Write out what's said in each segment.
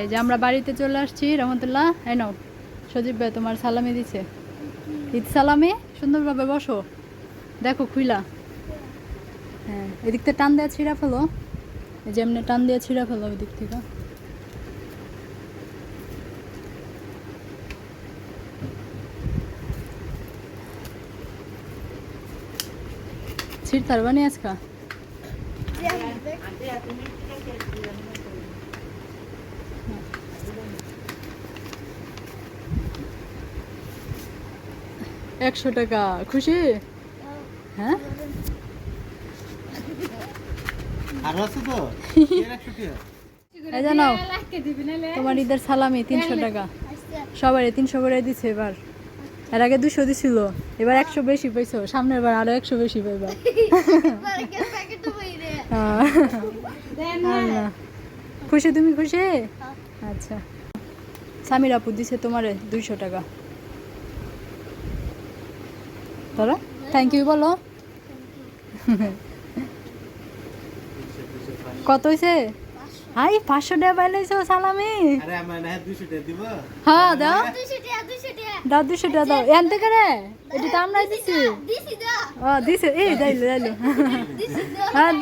এই যে আমরা বাড়িতে চলে আসছি, রহমতুল্লাহ। এই নাও, সজীব ভাই তোমার সালামি দিছে। ঈদ সালামি সুন্দরভাবে বসো। দেখো, খুইলা। হ্যাঁ এদিক থেকে টান দেওয়া ছিঁড়া ফেলো। এই যে এমনি টান দেওয়া ছিঁড়া ফেলো ওই দিক থেকে ছিঁড়তার বানি আজকা? একশো টাকা। খুশি? হ্যাঁ? তোমার ঈদের সালামি তিনশো টাকা। সবারই তিনশো করে দিছে এবার। এর আগে দুশো দিছিল এবার একশো বেশি পাইছো সামনের বার আরও একশো বেশি পাইবা। হ্যাঁ। খুশি তুমি খুশি? আচ্ছা। সামির আপু দিছে তোমারে দুইশো টাকা। তোরা থ্যাংক ইউ বলো কত হয়েছে হাই পাঁচশো টাকা পাইলেছো সালামি আরে আমার না দুশো টাকা দিব হ্যাঁ দাও দাও দুশো টাকা দাও এন থেকে রে এটা তো আমরা দিছি ও দিছে এই দাইলো দাইলো হ্যাঁ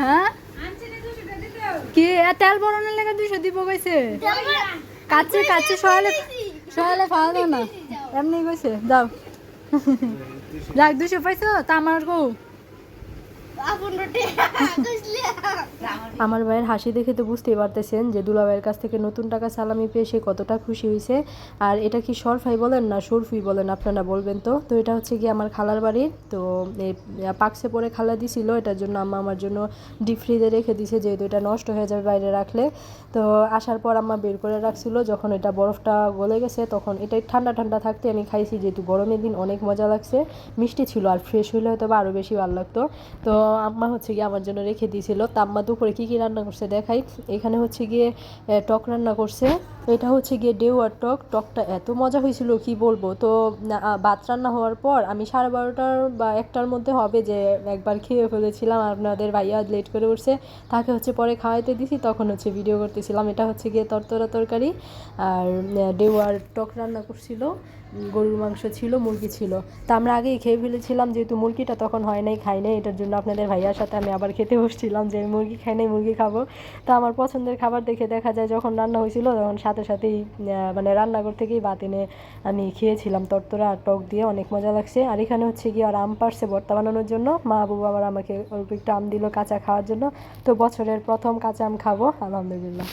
হ্যাঁ কি তেল বড়ানোর লেগে দুশো দিব কইছে কাছে কাছে সহালে সহালে ফাওয়া না এমনি কইছে দাও যাক দুশো পাইছো তা আমার কৌ আমার ভাইয়ের হাসি দেখে তো বুঝতেই পারতেছেন যে দুলা ভাইয়ের কাছ থেকে নতুন টাকা সালামি পেয়ে সে কতটা খুশি হয়েছে। আর এটা কি সরফাই বলেন না সরফুই বলেন আপনারা বলবেন তো? তো এটা হচ্ছে কি আমার খালার বাড়ির তো পাকসে পরে খালা দিছিল, এটার জন্য আম্মা আমার জন্য ডিপ ফ্রিজে রেখে দিছে যেহেতু এটা নষ্ট হয়ে যাবে বাইরে রাখলে। তো আসার পর আম্মা বের করে রাখছিল, যখন এটা বরফটা গলে গেছে তখন এটা ঠান্ডা ঠান্ডা থাকতে আমি খাইছি যেহেতু গরমের দিন অনেক মজা লাগছে। মিষ্টি ছিল আর ফ্রেশ হইলে হয়তো আরও বেশি ভালো লাগতো। তো আম্মা হচ্ছে গিয়ে আমার জন্য রেখে দিয়েছিল তা আম্মা দুপুরে কী কী রান্না করছে দেখাই। এখানে হচ্ছে গিয়ে টক রান্না করছে। এটা হচ্ছে গিয়ে ডেউয়ার টক। টকটা এত মজা হয়েছিল কি বলব? তো ভাত রান্না হওয়ার পর আমি সাড়ে বারোটার বা একটার মধ্যে হবে যে একবার খেয়ে ফেলেছিলাম। আপনাদের ভাইয়া লেট করে উঠছে তাকে হচ্ছে পরে খাওয়াইতে দিছি তখন হচ্ছে ভিডিও করতেছিলাম। এটা হচ্ছে গিয়ে তরতরা তরকারি আর আহ, ডেউয়ার টক রান্না করছিল। গরুর মাংস ছিল মুরগি ছিল। তা আমরা আগেই খেয়ে ফেলেছিলাম যেহেতু মুরগিটা তখন হয় নাই খাই নাই এটার জন্য আপনাদের ভাইয়ার সাথে আমি আবার খেতে বসছিলাম যে মুরগি খাই নাই মুরগি খাব। তা আমার পছন্দের খাবার দেখে দেখা যায় যখন রান্না হয়েছিল তখন সাথে সাথেই মানে রান্নাঘর থেকেই ভাত এনে আমি খেয়েছিলাম। তরতরা আর টক দিয়ে অনেক মজা লাগছে। আর এখানে হচ্ছে কি আর আম পারছে ভর্তা বানানোর জন্য। মা বাবু আবার আমাকে অল্প একটু আম দিল কাঁচা খাওয়ার জন্য। তো বছরের প্রথম কাঁচা আম খাব, আলহামদুলিল্লাহ।